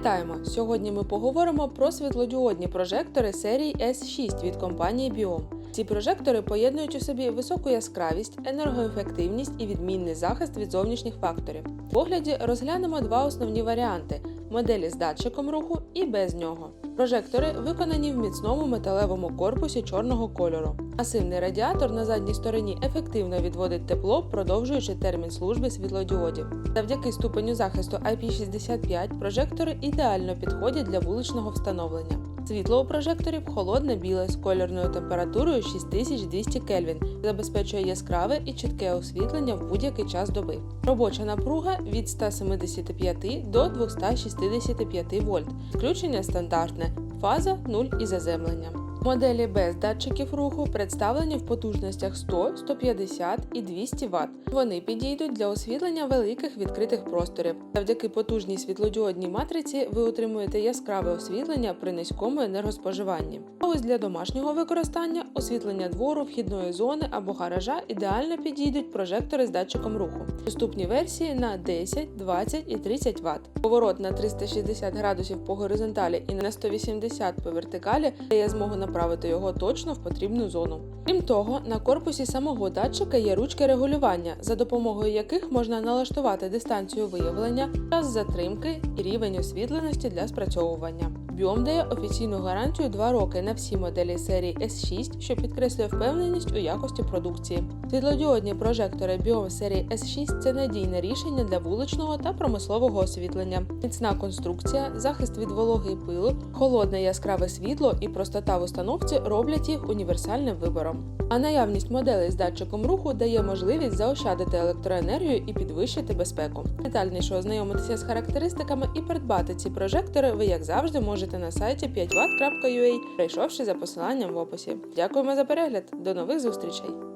Вітаємо! Сьогодні ми поговоримо про світлодіодні прожектори серії S6 від компанії Biom. Ці прожектори поєднують у собі високу яскравість, енергоефективність і відмінний захист від зовнішніх факторів. В огляді розглянемо два основні варіанти: моделі з датчиком руху і без нього. Прожектори виконані в міцному металевому корпусі чорного кольору. Масивний радіатор на задній стороні ефективно відводить тепло, продовжуючи термін служби світлодіодів. Завдяки ступеню захисту IP65 прожектори ідеально підходять для вуличного встановлення. Світло у прожекторів холодне біле з кольорною температурою 6200 Кельвін, забезпечує яскраве і чітке освітлення в будь-який час доби. Робоча напруга від 175 до 265 вольт. Включення стандартне, фаза 0 і заземлення. Моделі без датчиків руху представлені в потужностях 100, 150 і 200 Вт. Вони підійдуть для освітлення великих відкритих просторів. Завдяки потужній світлодіодній матриці ви отримуєте яскраве освітлення при низькому енергоспоживанні. А ось для домашнього використання освітлення двору, вхідної зони або гаража ідеально підійдуть прожектори з датчиком руху. Доступні версії на 10, 20 і 30 Вт. Поворот на 360 градусів по горизонталі і на 180 по вертикалі дає змогу направити його точно в потрібну зону. Крім того, на корпусі самого датчика є ручки регулювання, за допомогою яких можна налаштувати дистанцію виявлення, час затримки і рівень освітленості для спрацьовування. Biom дає офіційну гарантію 2 роки на всі моделі серії S6, що підкреслює впевненість у якості продукції. Світлодіодні прожектори Biom серії S6 це надійне рішення для вуличного та промислового освітлення, міцна конструкція, захист від вологи і пилу, холодне яскраве світло і простота в установці роблять їх універсальним вибором. А наявність моделей з датчиком руху дає можливість заощадити електроенергію і підвищити безпеку. Детальніше ознайомитися з характеристиками і придбати ці прожектори ви, як завжди, можете на сайті 5watt.ua, прийшовши за посиланням в описі. Дякуємо за перегляд! До нових зустрічей!